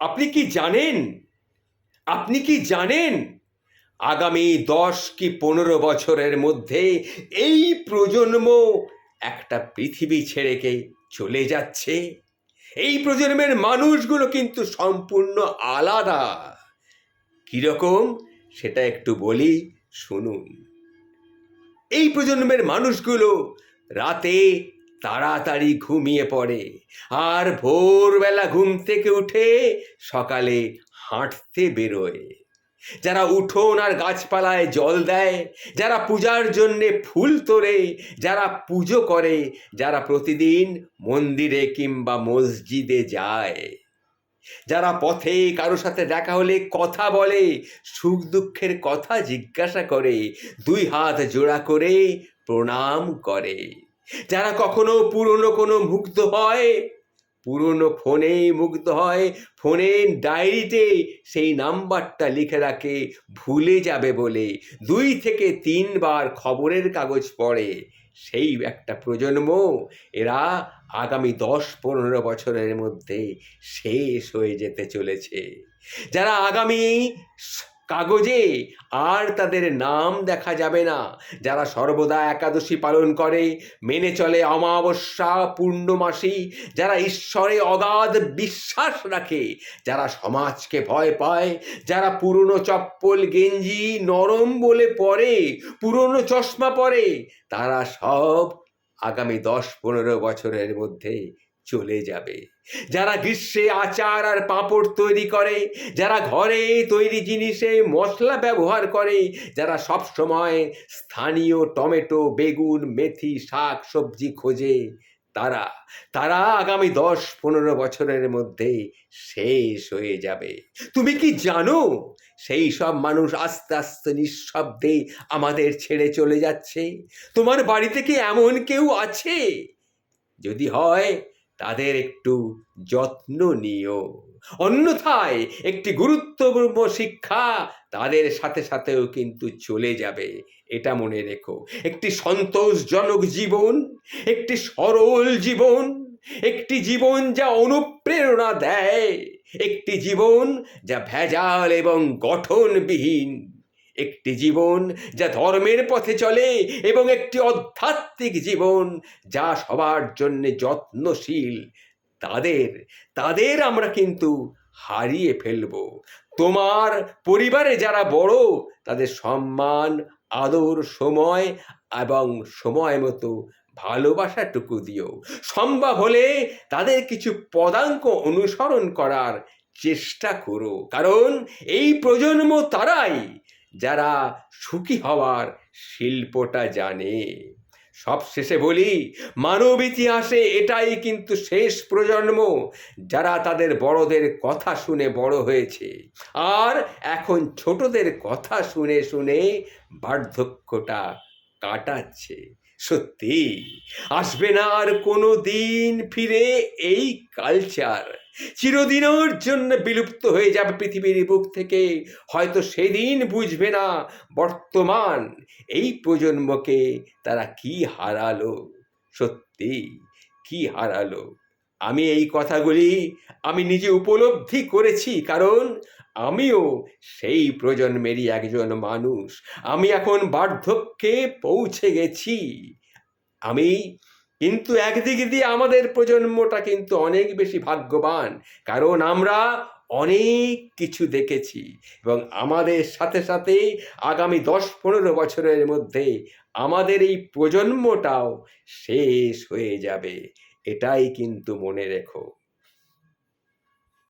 আপনি কি জানেন? আপনি কি জানেন? আগামী দশ কি পনেরো বছরের মধ্যে এই প্রজন্ম একটা পৃথিবী ছেড়েকে চলে যাচ্ছে? এই প্রজন্মের মানুষগুলো কিন্তু সম্পূর্ণ আলাদা। কীরকম? সেটা একটু বলি, শুনুন। এই প্রজন্মের মানুষগুলো রাতে তাড়াতাড়ি ঘুমিয়ে পড়ে। আর ভোরবেলা ঘুম থেকে উঠে সকালে হাঁটতে বেরোয়। যারা উঠোন আর গাছপালায় জল দেয়, যারা পূজার জন্যে ফুল তোলে, যারা পুজো করে, যারা প্রতিদিন মন্দিরে কিংবা মসজিদে যায়। যারা পথে কারও সাথে দেখা হলে কথা বলে, সুখ দুঃখের কথা জিজ্ঞাসা করে, দুই হাত জোড়া করে প্রণাম করে। যারা কখনো পুরনো কোনো মুগ্ধ হয়, পুরনো ফোনে মুগ্ধ হয়, ফোনের ডায়েরিতে সেই নাম্বারটা লিখে রাখে, ভুলে যাবে বলে। দুই থেকে তিনবার খবরের কাগজ পড়ে, সেই একটা প্রজন্ম, এরা আগামী দশ পনেরো বছরের মধ্যে শেষ হয়ে যেতে চলেছে। যারা আগামী কাগজে, আর তাদের নাম দেখা যাবে না। যারা সর্বদা একাদশী পালন করে, মেনে চলে অমাবস্যা, পূর্ণমাসী, যারা ঈশ্বরে অগাধ বিশ্বাস রাখে, যারা সমাজকে ভয় পায়, যারা পুরনো চপ্পল, গেঞ্জি, নরম বলে পরে, পুরনো চশমা পরে, তারা সব আগামী দশ পনেরো বছরের মধ্যে চলে যাবে। যারা গ্রীষ্মে আচার আর পাঁপড় তৈরি করে, যারা ঘরে তৈরি জিনিসে মশলা ব্যবহার করে, যারা সব সময় স্থানীয় টমেটো, বেগুন, মেথি, শাক, সবজি খোঁজে, তারা তারা আগামী দশ পনেরো বছরের মধ্যে শেষ হয়ে যাবে। তুমি কি জানো, সেই সব মানুষ আস্তে আস্তে নিঃশব্দে আমাদের ছেড়ে চলে যাচ্ছে? তোমার বাড়িতে কি এমন কেউ আছে? যদি হয় তাদের একটু যত্ন নিও। অন্যথায় একটি গুরুত্বপূর্ণ শিক্ষা তাদের সাথে সাথেও কিন্তু চলে যাবে, এটা মনে রেখো। একটি সন্তোষজনক জীবন, একটি সরল জীবন, একটি জীবন যা অনুপ্রেরণা দেয়, একটি জীবন যা ভেজাল এবং গঠনবিহীন। একটি জীবন যা ধর্মের পথে চলে এবং একটি আধ্যাত্মিক জীবন যা সবার জন্য যত্নশীল। তাদের তাদের আমরা কিন্তু হারিয়ে ফেলব। তোমার পরিবারে যারা বড়, তাদের সম্মান, আদর, সময় এবং সময় মতো ভালোবাসাটুকু দিও। সম্ভব হলে তাদের কিছু পদাঙ্ক অনুসরণ করার চেষ্টা করো। কারণ এই প্রজন্ম তারাই যারা সুখী হওয়ার শিল্পটা জানে। সব শেষে বলি, মানব ইতিহাসে এটাই কিন্তু শেষ প্রজন্ম, যারা তাদের বড়দের কথা শুনে বড় হয়েছে। আর এখন ছোটদের কথা শুনে শুনে বার্ধক্যটা কাটাচ্ছে। সত্যি, আসবে না আর কোনো দিন ফিরে এই কালচার চিরদিনের জন্য বিলুপ্ত হয়ে যাবে পৃথিবীর বুক থেকে। হয়তো সেদিন বুঝবে না বর্তমান এই প্রজন্মকে তারা কি হারালো। সত্যি, কি হারালো। আমি এই কথাগুলি আমি নিজে উপলব্ধি করেছি, কারণ আমিও সেই প্রজন্মেরই একজন মানুষ। আমি এখন বার্ধক্যে পৌঁছে গেছি। আমি কিন্তু একদিক দিয়ে আমাদের প্রজন্মটা কিন্তু অনেক বেশি ভাগ্যবান, কারণ আমরা অনেক কিছু দেখেছি এবং আমাদের সাথে সাথে আগামী দশ পনেরো বছরের মধ্যে আমাদের এই প্রজন্মটাও শেষ হয়ে যাবে। এটাই কিন্তু মনে রেখো।